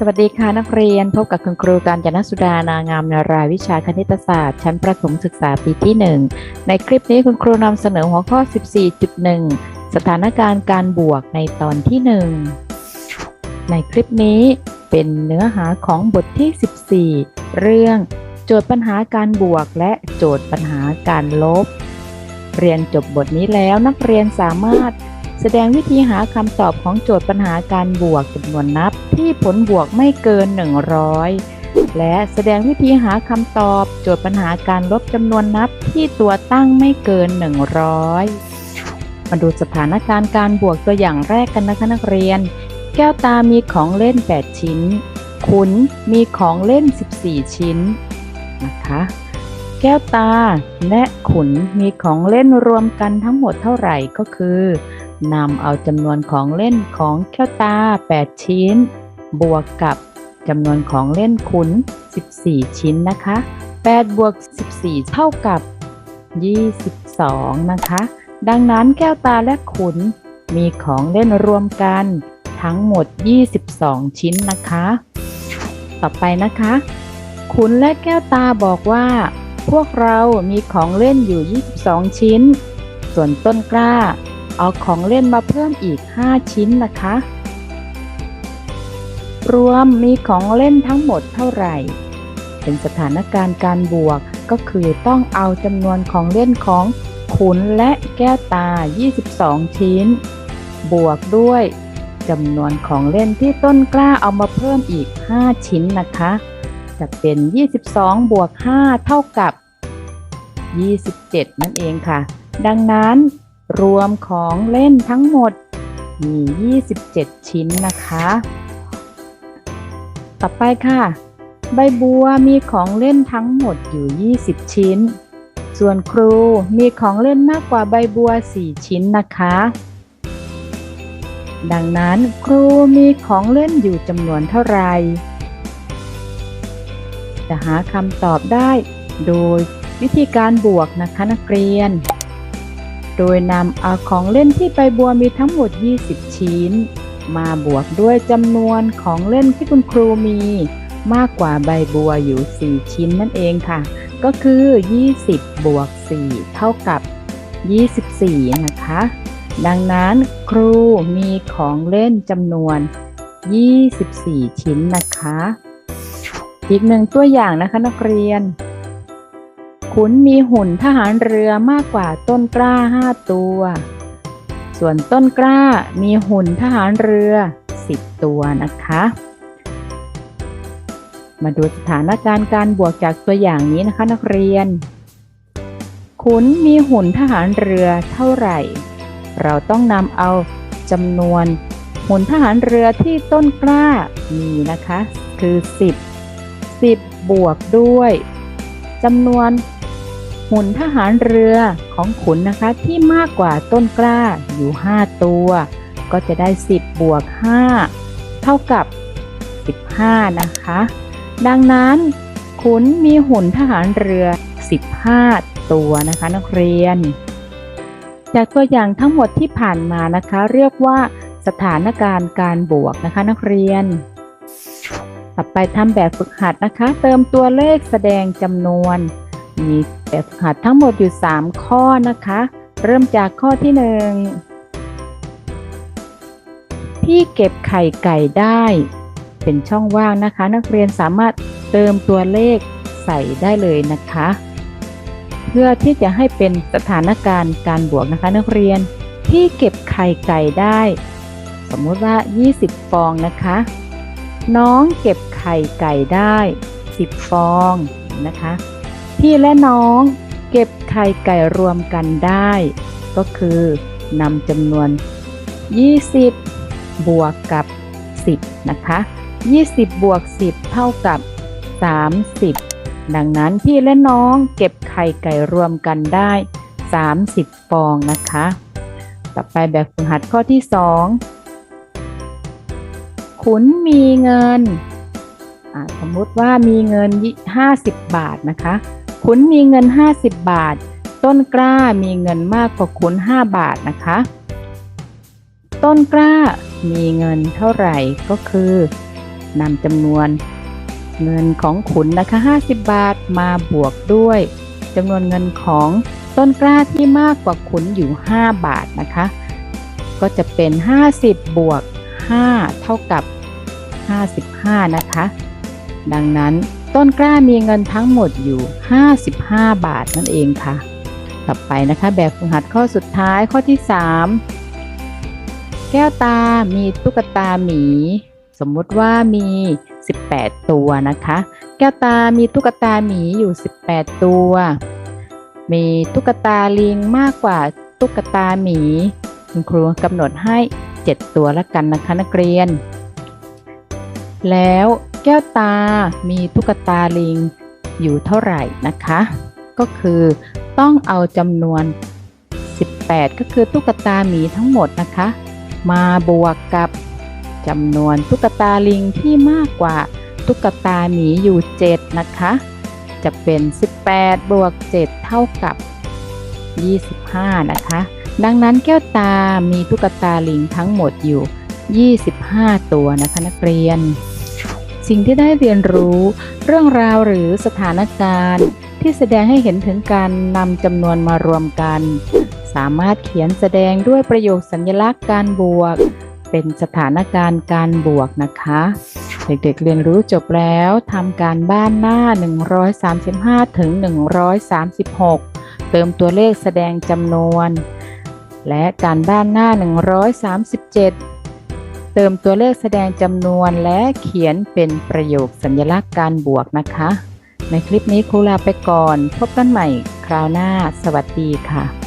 สวัสดีค่ะนักเรียนพบกับคุณครูการจนสุดานางามนารายวิชาคณิตศาสตร์ ชั้นประถมศึกษาปีที่ 1 ในคลิปนี้คุณครูนำเสนอหัวข้อ 14.1 สถานการณ์การบวกในตอนที่ 1 ในคลิปนี้เป็นเนื้อหาของบทที่ 14 เรื่องโจทย์ปัญหาการบวกและโจทย์ปัญหาการลบ เรียนจบบทนี้แล้วนักเรียนสามารถ ดงวิธีหาคำตอบของโจทย์ปัญหาการบวกจำนวนนับที่ผลบวกไม่เกิน 100 และแสดงวิธีหาคำตอบโจทย์ปัญหาการลบจำนวนนับที่ตัวตั้งไม่เกิน 100 มาดูสถานการณ์การบวกตัวอย่างแรกกันนะคะนักเรียน แก้วตามีของเล่น 8 ชิ้น ขุนมีของเล่น 14 ชิ้นนะคะแก้วตาและขุนมีของเล่นรวมกันทั้งหมดเท่าไหร่ก็คือ นำเอาจำนวนของเล่นของแก้วตา 8 ชิ้น บวกกับจำนวนของเล่นขุน 14 ชิ้นนะคะ 8 บวก 14 เท่ากับ 22 นะคะ ดังนั้นแก้วตาและขุนมีของเล่นรวมกันทั้งหมด 22 ชิ้นนะคะ ต่อไปนะคะ ขุนและแก้วตาบอกว่า พวกเรามีของเล่นอยู่ 22 ชิ้น ส่วนต้นกล้า เอาของเล่นมาเพิ่มอีก 5 ชิ้นนะคะ รวมมีของเล่นทั้งหมดเท่าไหร่ เป็นสถานการณ์การบวกก็คือต้องเอาจำนวนของเล่นของขุนและแก้วตา 22 ชิ้น บวกด้วยจำนวนของเล่นที่ต้นกล้าเอามาเพิ่มอีก 5 ชิ้นนะคะ จะเป็น 22 บวก 5 เท่ากับ 27 นั่นเองค่ะ ดังนั้น รวมของเล่นทั้งหมดมี 27 ชิ้นนะคะ ต่อไปค่ะ ใบบัวมีของเล่นทั้งหมดอยู่ 20 ชิ้น ส่วนครูมีของเล่นมากกว่าใบบัว 4 ชิ้นนะคะ ดังนั้นครูมีของเล่นอยู่จำนวนเท่าไหร่ จะหาคำตอบได้โดยวิธีการบวกนะคะนักเรียน โดยนำเอาของเล่นที่ใบบัวมีทั้งหมด 20 ชิ้น มาบวกด้วยจำนวนของเล่นที่คุณครูมี มากกว่าใบบัวอยู่ 4 ชิ้นนั่นเองค่ะ ก็คือ 20 บวก 4 เท่ากับ 24 นะคะ ดังนั้นครูมีของเล่นจำนวน 24 ชิ้นนะคะ อีกหนึ่งตัวอย่างนะคะนักเรียน ขุนมีหุ่นทหารเรือมากกว่าต้นกล้า5ตัว ส่วนต้นกล้ามีหุ่นทหารเรือ10ตัวนะคะ มาดูสถานการณ์การบวกจากตัวอย่างนี้นะคะนักเรียน ขุนมีหุ่นทหารเรือเท่าไหร่ เราต้องนำเอาจำนวนหุ่นทหารเรือที่ต้นกล้ามีนะคะ คือ 10 10 บวกด้วยจำนวน หุ่นทหารเรือของขุนนะคะที่มากกว่าต้นกล้าอยู่ 5 ตัว ก็จะได้ 10 บวก 5 เท่ากับ 15 นะคะ ดังนั้นขุนมีหุ่นทหารเรือ 15 ตัวนะคะนักเรียน จากตัวอย่างทั้งหมดที่ผ่านมานะคะ เรียกว่าสถานการณ์การบวกนะคะนักเรียน ต่อไปทำแบบฝึกหัดนะคะ เติมตัวเลขแสดงจำนวน มีแบบฝึกหัดทั้งหมดอยู่ 3 ข้อนะคะ เริ่มจากข้อที่ 1 ที่เก็บไข่ไก่ได้ เป็นช่องว่างนะคะ นักเรียนสามารถเติมตัวเลขใส่ได้เลยนะคะ เพื่อที่จะให้เป็นสถานการณ์การบวกนะคะ นักเรียนที่เก็บไข่ไก่ได้ สมมุติว่า 20 ฟองนะคะ น้องเก็บไข่ไก่ได้ 10 ฟองนะคะ พี่และน้องเก็บไข่ไก่รวมกันได้ ก็คือนำจำนวน 20 บวกกับ 10 นะคะ 20 บวก 10 เท่ากับ 30 ดังนั้นพี่และน้องเก็บไข่ไก่รวมกันได้ 30 ฟองนะคะ ต่อไปแบบฝึกหัดข้อที่ 2 ขุนมีเงินสมมุติว่ามีเงิน 50 บาทนะคะ ขุนมีเงิน 50 บาท ต้นกล้ามีเงินมากกว่าขุน 5 บาทนะคะ ต้นกล้ามีเงินเท่าไหร่ก็คือนำจำนวนเงินของขุนนะคะ 50 บาทมาบวกด้วยจำนวนเงินของต้นกล้าที่มากกว่าขุนอยู่ 5 บาทนะคะ ก็จะเป็น 50 บวก 5 เท่ากับ 55 นะคะ ดังนั้น ต้นกล้ามีเงินทั้งหมดอยู่ 55 บาทนั่นเองค่ะ ต่อไปนะคะแบบฝึกหัดข้อสุดท้ายข้อที่ 3 แก้วตามีตุ๊กตาหมี สมมุติว่ามี 18 ตัวนะคะ แก้วตามีตุ๊กตาหมีอยู่ 18 ตัว มีตุ๊กตาลิงมากกว่าตุ๊กตาหมีคุณครูกำหนดให้ 7 ตัวละกันนะคะนักเรียน แล้ว แก้วตามีตุ๊กตาลิงอยู่เท่าไหร่นะคะ ก็คือต้องเอาจำนวน 18 ก็คือตุ๊กตาหมีทั้งหมดนะคะ มาบวกกับจำนวนตุ๊กตาลิงที่มากกว่าตุ๊กตาหมีอยู่ 7 นะคะ จะเป็น 18 บวก 7 เท่ากับ 25 นะคะ ดังนั้นแก้วตามีตุ๊กตาลิงทั้งหมดอยู่ 25 ตัวนะคะนักเรียน สิ่งที่ได้เรียนรู้ เรื่องราวหรือสถานการณ์ ที่แสดงให้เห็นถึงการนำจำนวนมารวมกัน สามารถเขียนแสดงด้วยประโยคสัญลักษณ์การบวก เป็นสถานการณ์การบวกนะคะ เด็กๆเรียนรู้จบแล้วทำการบ้านหน้า 135 ถึง 136 เติมตัวเลขแสดงจำนวน และการบ้านหน้า 137 เติมตัวเลขแสดงจำนวนและเขียนเป็นประโยคสัญลักษณ์การบวกนะคะ ในคลิปนี้ครูลาไปก่อน พบกันใหม่คราวหน้า สวัสดีค่ะ